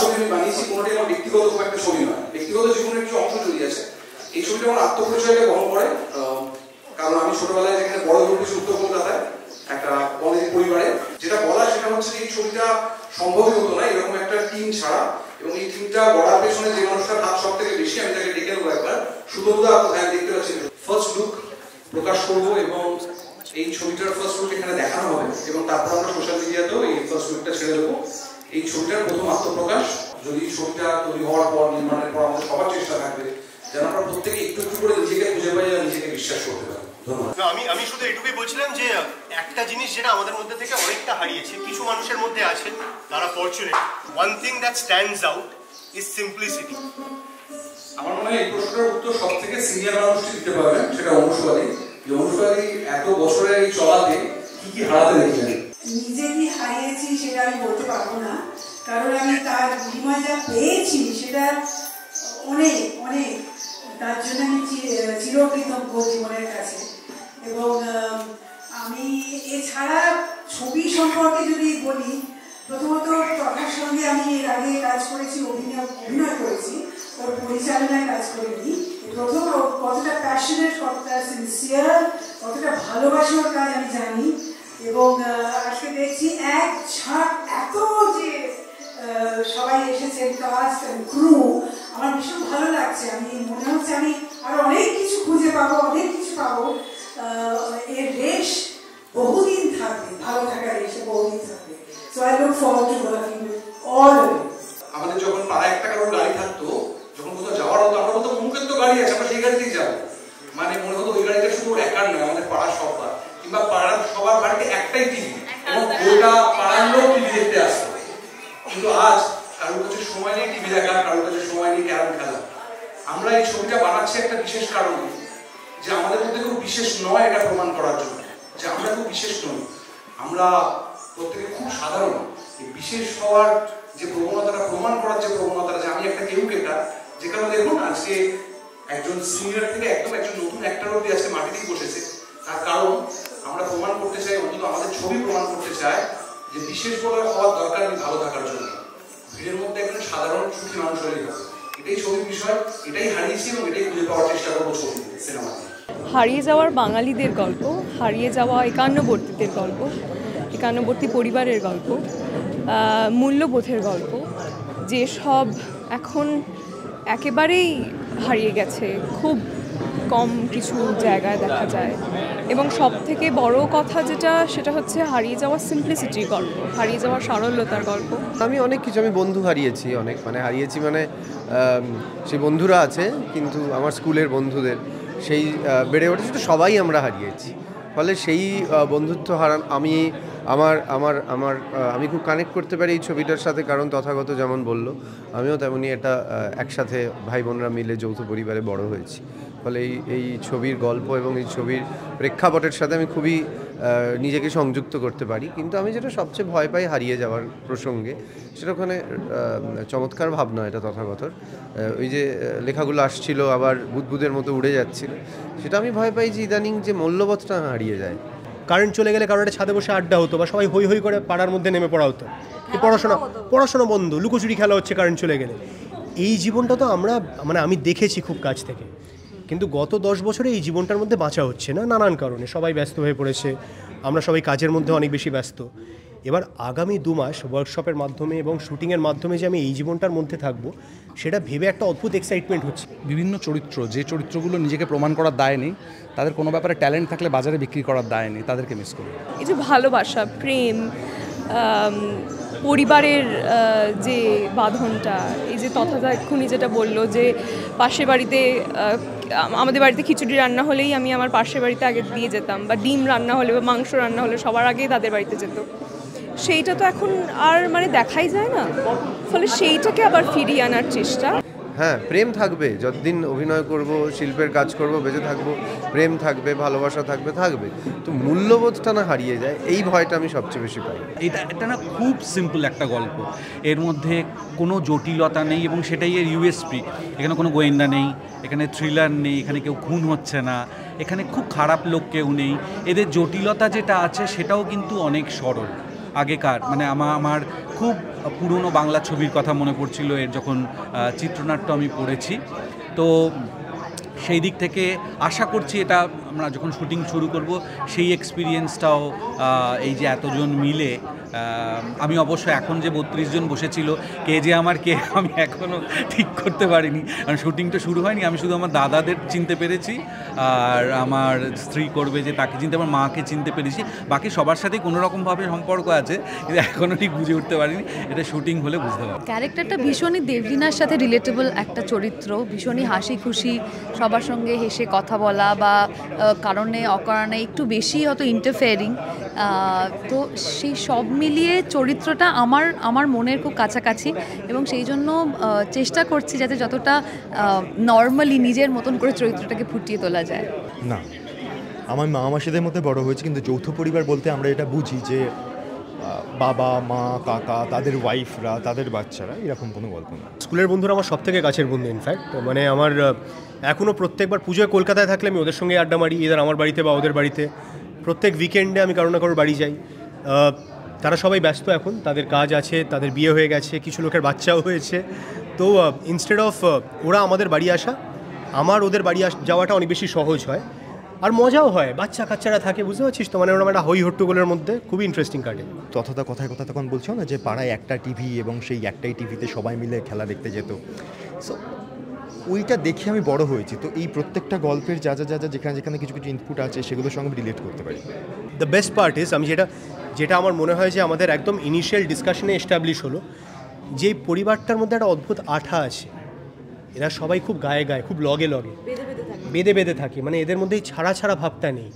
ছবি আমি বানিয়েছি, কোনোটাই আমার ব্যক্তিগত খুব একটা ছবি নয়। ব্যক্তিগত জীবনের কিছু অংশ জড়িয়ে আছে এই ছবিটা আমার আত্মপরিচয়কে বহন করে কারণ আমি ছোটবেলায় যেখানে বড় হয়ে উঠেছি উত্তর কলকাতায়, একটা বনেদি পরিবারে, যেটা বলা সেটা হচ্ছে এই ছবিটা সম্ভবই হতো না, এরকম একটা টিম ছাড়া। এবং এই টিমটা গড়ার পেছনে যে মানুষটার হাত সব থেকে বেশি, আমি তাকে ডেকে নেব একবার। সুতোদা কোথায় দেখতে পাচ্ছি। ফার্স্ট লুক প্রকাশ করব এবং এই ছবিটার ফার্স্ট লুক এখানে দেখানো হবে। এবং তারপর আমরা সোশ্যাল মিডিয়াতেও এই ফার্স্ট লুকটা ছেড়ে দেবো। এই ছবিটার প্রথম আত্মপ্রকাশ যদি ছবিটা তৈরি হওয়ার পর নির্মাণের পর আমাদের সবার চেষ্টা থাকবে যেন আমরা প্রত্যেকে একটু একটু করে নিজেকে খুঁজে পাই আর নিজেকে বিশ্বাস করতে পারি। আমি আমি শুধু এটুকুই বলছিলাম যে একটা জিনিস যেটা আমাদের মধ্যে থেকে অনেকটা হারিয়েছে কিছু মানুষের মধ্যে আছে তারা fortunate one thing that stands out is simplicity আমার মনে হয় এই প্রশ্নটার উত্তর সব থেকে সিনিয়র মানুষটি দিতে পারবেন সেটা অনুষ্কারী যে অনুষ্কারী এত বছরের এই চলাতে কি কি হারাতে দেখলেন? নিজে কি হারিয়েছি সেটা আমি বলতে পারব না। কারণ আমি তার বিনিময়ে যা পেয়েছি সেটা অনেক অনেক। তার জন্য আমি চিরকৃতজ্ঞ জীবনের কাছে। এবং, আমি এছাড়া ছবি সম্পর্কে যদি বলি, প্রথমত প্রকাশ সঙ্গে আমি এর আগে কাজ করেছি, অভিনয় অভিনয় করেছি। ওর পরিচালনায় কাজ করিনি। প্রথম কতটা প্যাশনেট কতটা সিনসিয়ার কতটা ভালোবাসার কাজ আমি জানি। এবং আজকে দেখছি এক ঝাঁক এত যে সবাই এসেছেন কাস্ট ক্রু আমার ভীষণ ভালো লাগছে। আমি, মনে হচ্ছে আমি আর অনেক কিছু খুঁজে পাবো, অনেক কিছু পাবো। এর রেশ বহুদিন থাকবে, ভালো থাকার রেশে বহুদিন থাকবে। So I look forward to working with all of you আমাদের যখন পাড়ায় একটা কারোর গাড়ি থাকতো যখন কোথাও যাওয়ার হতো আমরা বলতাম মুখের তো গাড়ি আছে আমরা সেই গাড়িতেই যাব মানে মনে হতো ওই গাড়িটা শুধু ওর একার নয় আমাদের পাড়ার সবার কিংবা পাড়ার সবার বাড়িতে একটাই টিভি এবং গোটা পাড়ার লোক টিভি দেখতে আসতো কিন্তু আজ কারোর কাছে সময় নেই টিভি দেখার কারোর কাছে সময় নেই ক্যারাম খেলা। আমরা এই ছবিটা বানাচ্ছি একটা বিশেষ কারণে, যে আমাদের মধ্যে খুব বিশেষ নয় এটা প্রমাণ করার জন্য। যে আমরা খুব বিশেষ নই। আমরা প্রত্যেকে খুব সাধারণ। বিশেষ হওয়ার যে প্রবণতাটা, প্রমাণ করার যে প্রবণতাটা, যে আমি একটা কেউ কেটা যে কারণে দেখুন আজকে একজন সিনিয়র থেকে একদম একজন নতুন অ্যাক্টর অব্দি আজকে মাটিতেই বসেছে। তার কারণ, আমরা প্রমাণ করতে চাই, অন্তত আমাদের ছবি প্রমাণ করতে চাই যে বিশেষ বলে হওয়ার দরকার নেই ভালো থাকার জন্য। ভিড়ের মধ্যে একজন সাধারণ সুখী মানুষ হলেই হবে এটাই ছবির বিষয়, এটাই হারিয়েছি এবং এটাই খুঁজে পাওয়ার চেষ্টা করব ছবি, সিনেমাতে। হারিয়ে যাওয়ার বাঙালিদের গল্প, হারিয়ে যাওয়া একান্নবর্তীদের গল্প, একান্নবর্তী পরিবারের গল্প মূল্যবোধের গল্প যে সব এখন একেবারেই হারিয়ে গেছে, খুব কম কিছু জায়গায় দেখা যায়। এবং সব থেকে বড় কথা যেটা, সেটা হচ্ছে হারিয়ে যাওয়া সিম্পলিসিটির গল্প, হারিয়ে যাওয়া সারল্যতার গল্প। আমি অনেক কিছু, আমি বন্ধু হারিয়েছি অনেক মানে হারিয়েছি মানে সেই বন্ধুরা আছে, কিন্তু আমার স্কুলের বন্ধুদের, সেই বেড়ে ওঠে, সেটা সবাই আমরা হারিয়েছি। ফলে সেই বন্ধুত্ব হারান আমি, আমার আমার আমার আমি খুব কানেক্ট করতে পারি এই ছবিটার সাথে, কারণ তথাগত যেমন বলল, আমিও তেমনি এটা একসাথে ভাই বোনরা মিলে যৌথ পরিবারে বড় হয়েছি। ফলে এই এই ছবির গল্প এবং এই ছবির প্রেক্ষাপটের সাথে আমি খুবই নিজেকে সংযুক্ত করতে পারি। কিন্তু আমি যেটা সবচেয়ে ভয় পাই হারিয়ে যাওয়ার প্রসঙ্গে সেটা ওখানে চমৎকার ভাবনা এটা তথাগতর। ওই যে লেখাগুলো আসছিল আবার বুদবুদের মতো উড়ে যাচ্ছিল। সেটা আমি ভয় পাই যে ইদানিং যে মূল্যবোধটা হারিয়ে যায়। কারেন্ট চলে গেলে কারোর একটা ছাদে বসে আড্ডা হতো বা সবাই হই হই করে পাড়ার মধ্যে নেমে পড়া হতো। পড়াশোনা পড়াশোনা বন্ধ লুকোচুরি খেলা হচ্ছে কারেন্ট চলে গেলে। এই জীবনটা তো আমরা মানে আমি দেখেছি খুব কাছ থেকে। কিন্তু গত দশ বছরে এই জীবনটার মধ্যে বাঁচা হচ্ছে না নানান কারণে। সবাই ব্যস্ত হয়ে পড়েছে। আমরা সবাই কাজের মধ্যে অনেক বেশি ব্যস্ত। এবার আগামী দু মাস ওয়ার্কশপের মাধ্যমে এবং শুটিংয়ের মাধ্যমে যে আমি এই জীবনটার মধ্যে থাকব সেটা ভেবে একটা অদ্ভুত এক্সাইটমেন্ট হচ্ছে। বিভিন্ন চরিত্র যে চরিত্রগুলো নিজেকে প্রমাণ করার দায় নেই তাদের কোনো ব্যাপারে ট্যালেন্ট থাকলে বাজারে বিক্রি করার দায় নেই তাদেরকে মিস করি। এই যে ভালোবাসা প্রেম পরিবারের যে বাঁধনটা এই যে তথাদা এক্ষুনি যেটা বলল যে পাশের বাড়িতে আমাদের বাড়িতে খিচুড়ি রান্না হলেই আমি আমার পাশের বাড়িতে আগে দিয়ে যেতাম বা ডিম রান্না হলে বা মাংস রান্না হলে সবার আগেই তাদের বাড়িতে যেত। সেইটা তো এখন আর মানে দেখাই যায় না। ফলে সেইটাকে আবার ফিরিয়ে আনার চেষ্টা। হ্যাঁ প্রেম থাকবে। যতদিন অভিনয় করব, শিল্পের কাজ করব, বেঁচে থাকব, প্রেম থাকবে, ভালোবাসা থাকবে থাকবে। তো মূল্যবোধটা না হারিয়ে যায়, এই ভয়টা আমি সবচেয়ে বেশি পাই। এটা এটা না খুব সিম্পল একটা গল্প। এর মধ্যে কোনো জটিলতা নেই এবং সেটাই এর ইউএসপি এখানে কোনো গোয়েন্দা নেই, এখানে থ্রিলার নেই, এখানে কেউ খুন হচ্ছে না, এখানে খুব খারাপ লোক কেউ নেই। এদের জটিলতা যেটা আছে, সেটাও কিন্তু অনেক সরল। আগেকার মানে আমার আমার খুব পুরনো বাংলা ছবির কথা মনে পড়ছিল এর যখন চিত্রনাট্য আমি পড়েছি। তো সেই দিক থেকে আশা করছি এটা আমরা যখন শুটিং শুরু করব, সেই এক্সপিরিয়েন্সটাও এই যে এতজন মিলে আমি অবশ্য এখন যে বত্রিশ জন বসেছিল, কে যে আমার, কে আমি এখনও ঠিক করতে পারিনি। কারণ শুটিংটা শুরু হয়নি, আমি শুধু আমার দাদাদের চিনতে পেরেছি, আর আমার স্ত্রী করবে যে তাকে চিনতে, আমার মাকে চিনতে পেরেছি। বাকি সবার সাথে কোনো রকমভাবে সম্পর্ক আছে, কিন্তু এখনও ঠিক বুঝে উঠতে পারিনি। এটা শুটিং হলে বুঝতে পারব। ক্যারেক্টারটা ভীষণই দেবলিনার সাথে রিলেটেবল একটা চরিত্র, ভীষণই হাসি খুশি সবার সঙ্গে হেসে কথা বলা বা কারণে, অকারণে একটু বেশি হয়তো ইন্টারফেয়ারিং তো সেই সব মিলিয়ে চরিত্রটা আমার আমার মনের খুব কাছাকাছি এবং সেই জন্য চেষ্টা করছি যাতে যতটা নর্মালি নিজের মতন করে চরিত্রটাকে ফুটিয়ে তোলা যায়। না আমার মা মাসিদের মধ্যে বড় হয়েছে কিন্তু যৌথ পরিবার বলতে আমরা এটা বুঝি যে বাবা মা কাকা তাদের ওয়াইফরা তাদের বাচ্চারা এরকম কোনো গল্প না। স্কুলের বন্ধুরা আমার সব থেকে কাছের বন্ধু ইনফ্যাক্ট মানে আমার এখনও প্রত্যেকবার পুজোয় কলকাতায় থাকলে আমি ওদের সঙ্গে আড্ডা মারি এদের আমার বাড়িতে বা ওদের বাড়িতে। প্রত্যেক উইকেন্ডে আমি কারও না কারোর বাড়ি যাই। তারা সবাই ব্যস্ত এখন তাদের কাজ আছে তাদের বিয়ে হয়ে গেছে কিছু লোকের বাচ্চাও হয়েছে। তো ইনস্টেড অফ ওরা আমাদের বাড়ি আসা আমার ওদের বাড়ি আস যাওয়াটা অনেক বেশি সহজ হয়। আর মজাও হয় বাচ্চা কাচ্চারা থাকে বুঝতে পারছিস তো? মানে ওরকম একটা হই হট্টগোলের মধ্যে খুবই ইন্টারেস্টিং কাটে। তথা কথায় কথা তখন বলছো না যে পাড়ায় একটা টিভি এবং সেই একটাই টিভিতে সবাই মিলে খেলা দেখতে যেত। সো ওইটা দেখে আমি বড় হয়েছি। তো এই প্রত্যেকটা গল্পের যা যা যা যা যেখানে যেখানে কিছু কিছু ইনপুট আছে সেগুলোর সঙ্গে রিলেট করতে পারি। দ্য বেস্ট পার্ট ইজ আমি যেটা যেটা আমার মনে হয় যে আমাদের একদম ইনিশিয়াল ডিসকাশনে এস্টাবলিশ হলো যে পরিবারটার মধ্যে একটা অদ্ভুত আঠা আছে এরা সবাই খুব গায়ে গায়ে খুব লগে লগে বেঁধে বেঁধে থাকে। মানে এদের মধ্যে এই ছাড়া ছাড়া ভাবটা নেই।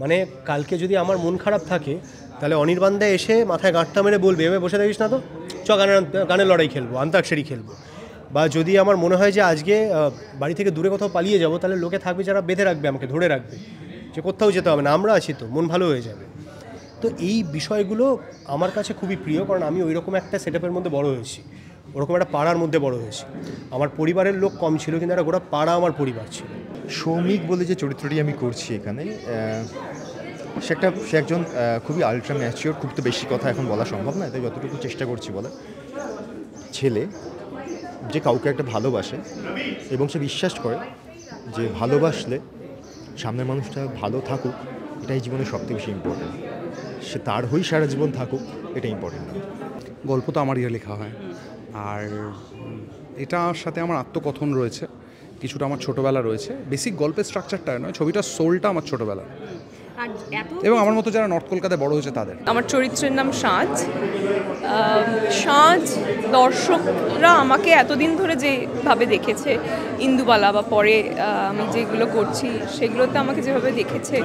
মানে কালকে যদি আমার মন খারাপ থাকে তাহলে অনির্বাণদা এসে মাথায় গাঁটটা মেরে বলবে এভাবে বসে থাকিস না তো? চ গানের গানের লড়াই খেলব আন্তাক্ষরী খেলব। বা যদি আমার মনে হয় যে আজকে বাড়ি থেকে দূরে কোথাও পালিয়ে যাব তাহলে লোকে থাকবে যারা বেঁধে রাখবে আমাকে ধরে রাখবে যে কোথাও যেতে হবে না আমরা আছি তো মন ভালো হয়ে যাবে। তো এই বিষয়গুলো আমার কাছে খুবই প্রিয়, কারণ আমি ওই রকম একটা সেট মধ্যে বড় হয়েছি। ওরকম একটা পাড়ার মধ্যে বড় হয়েছি। আমার পরিবারের লোক কম ছিল, কিন্তু একটা গোটা পাড়া আমার পরিবার ছিল। সৌমিক বলে যে চরিত্রটি আমি করছি এখানে সে একটা, সে একজন খুবই আলট্রা ম্যাচিওর খুব তো বেশি কথা এখন বলা সম্ভব না, তাই যতটুকু চেষ্টা করছি বলে। ছেলে, যে কাউকে একটা ভালোবাসে এবং সে বিশ্বাস করে যে ভালোবাসলে সামনের মানুষটা ভালো থাকুক, এটাই জীবনের সবথেকে বেশি ইম্পর্টেন্ট সে তার হই সারা জীবন থাকুক এটা ইম্পর্টেন্ট গল্প তো আমারই লেখা হয়। আর এটার সাথে আমার আত্মকথন রয়েছে। কিছুটা আমার ছোটোবেলা রয়েছে। বেসিক গল্পের স্ট্রাকচারটা নয় ছবিটার সোলটা আমার ছোটোবেলা। এবং আমার মতো যারা নর্থ কলকাতায় বড় হয়েছে তাদের। আমার চরিত্রের নাম সাজ। সাজ দর্শকরা আমাকে এতদিন ধরে যেভাবে দেখেছে ইন্দুবালা বা পরে আমি যেগুলো করছি সেগুলোতে আমাকে যেভাবে দেখেছে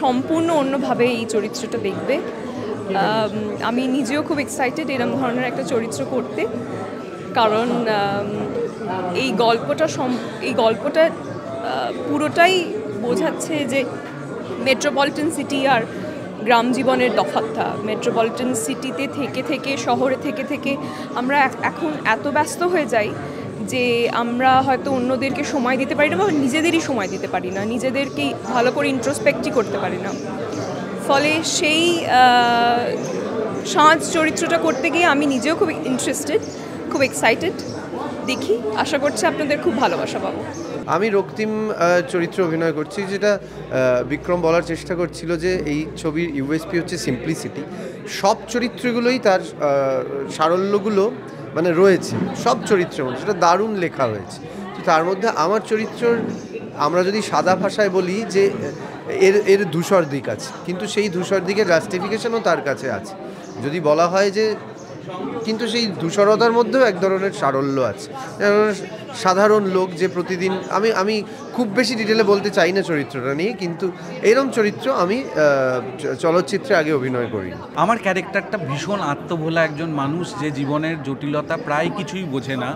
সম্পূর্ণ অন্যভাবে এই চরিত্রটা দেখবে। আমি নিজেও খুব এক্সাইটেড এরম ধরনের একটা চরিত্র করতে। কারণ এই গল্পটা এই গল্পটা পুরোটাই বোঝাচ্ছে যে মেট্রোপলিটন সিটি আর গ্রাম জীবনের তফাৎটা মেট্রোপলিটন সিটিতে থেকে থেকে, শহরে থেকে থেকে আমরা এখন এত ব্যস্ত হয়ে যাই যে আমরা হয়তো অন্যদেরকে সময় দিতে পারি না বা নিজেদেরই সময় দিতে পারি না, নিজেদেরকেই ভালো করে ইন্ট্রোস্পেক্টই করতে পারি না। ফলে সেই সাঁজ চরিত্রটা করতে গিয়ে আমি নিজেও খুব ইন্টারেস্টেড খুব এক্সাইটেড দেখি, আশা করছি আপনাদের খুব ভালোবাসা পাবো। আমি রক্তিম চরিত্র অভিনয় করছি, যেটা বিক্রম বলার চেষ্টা করছিল যে এই ছবির ইউএসপি হচ্ছে সিম্পলিসিটি সব চরিত্রগুলোই তার সারল্যগুলো মানে রয়েছে, সব চরিত্রের মধ্যে। সেটা দারুণ লেখা হয়েছে। তো তার মধ্যে আমার চরিত্রর, আমরা যদি সাদা ভাষায় বলি যে, এর এর ধূসর দিক আছে। কিন্তু সেই ধূসর দিকের জাস্টিফিকেশনও তার কাছে আছে। যদি বলা হয় যে, কিন্তু সেই ধূসরতার মধ্যেও এক ধরনের সারল্য আছে। সাধারণ লোক যে প্রতিদিন, আমি আমি খুব বেশি ডিটেলে বলতে চাই না চরিত্রটা নিয়ে, কিন্তু এরম চরিত্র আমি চলচ্চিত্রে আগে অভিনয় করি আমার ক্যারেক্টারটা ভীষণ আত্মভোলা একজন মানুষ যে জীবনের জটিলতা প্রায় কিছুই বোঝে না।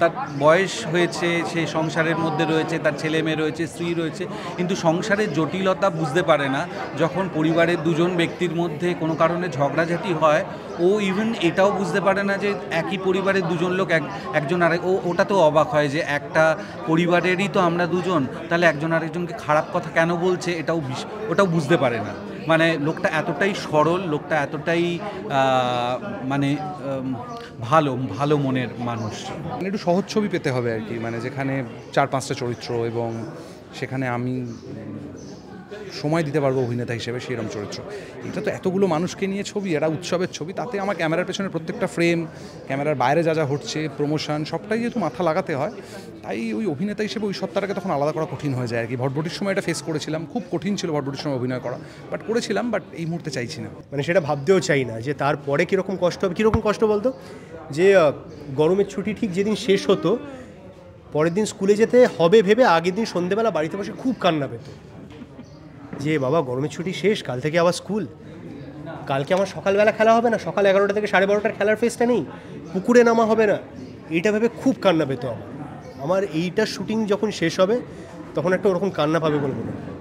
তার বয়স হয়েছে, সে সংসারের মধ্যে রয়েছে, তার ছেলে মেয়ে রয়েছে, স্ত্রী রয়েছে, কিন্তু সংসারের জটিলতা বুঝতে পারে না। যখন পরিবারের দুজন ব্যক্তির মধ্যে কোনো কারণে ঝগড়াঝাটি হয়, ও ইভেন এটাও বুঝতে পারে না যে একই পরিবারের দুজন লোক এক, একজন আরেক, ও ওটা তো অবাক হয় যে একটা পরিবারেরই তো আমরা দুজন, তাহলে একজন আরেকজনকে খারাপ কথা কেন বলছে এটাও ওটাও বুঝতে পারে না। মানে লোকটা এতটাই সরল, লোকটা এতটাই মানে ভালো ভালো মনের মানুষ। মানে একটু সহজ ছবি পেতে হবে আর কি মানে যেখানে চার পাঁচটা চরিত্র এবং সেখানে আমি সময় দিতে পারব অভিনেতা হিসেবে সেরকম চরিত্র। এটা তো এতগুলো মানুষকে নিয়ে ছবি এটা উৎসবের ছবি, তাতে আমার ক্যামেরার পেছনে প্রত্যেকটা ফ্রেম ক্যামেরার বাইরে যা যা হচ্ছে প্রমোশন সবটাই যেহেতু মাথা লাগাতে হয়, তাই ওই অভিনেতা হিসেবে ওই সত্তাটাকে তখন আলাদা করা কঠিন হয়ে যায় আর কি। ভটভটির সময় এটা ফেস করেছিলাম, খুব কঠিন ছিল ভটভটির সময় অভিনয় করা বাট করেছিলাম বাট এই মুহূর্তে চাইছি না। মানে সেটা ভাবতেও চাই না যে তারপরে কীরকম কষ্ট হবে কীরকম কষ্ট বলতো? যে গরমের ছুটি ঠিক যেদিন শেষ হতো, পরের দিন স্কুলে যেতে হবে ভেবে আগের দিন সন্ধেবেলা বাড়িতে বসে খুব কান্না পেত। যে বাবা, গরমের ছুটি শেষ, কাল থেকে আবার স্কুল। কালকে আমার সকালবেলা খেলা হবে না, সকাল এগারোটা থেকে সাড়ে বারোটার খেলার ফেসটা নেই, পুকুরে নামা হবে না। এইটা ভেবে খুব কান্না পেত আমার। আমার এইটা শুটিং যখন শেষ হবে, তখন একটা ওরকম কান্না পাবে বলে মনে হয়।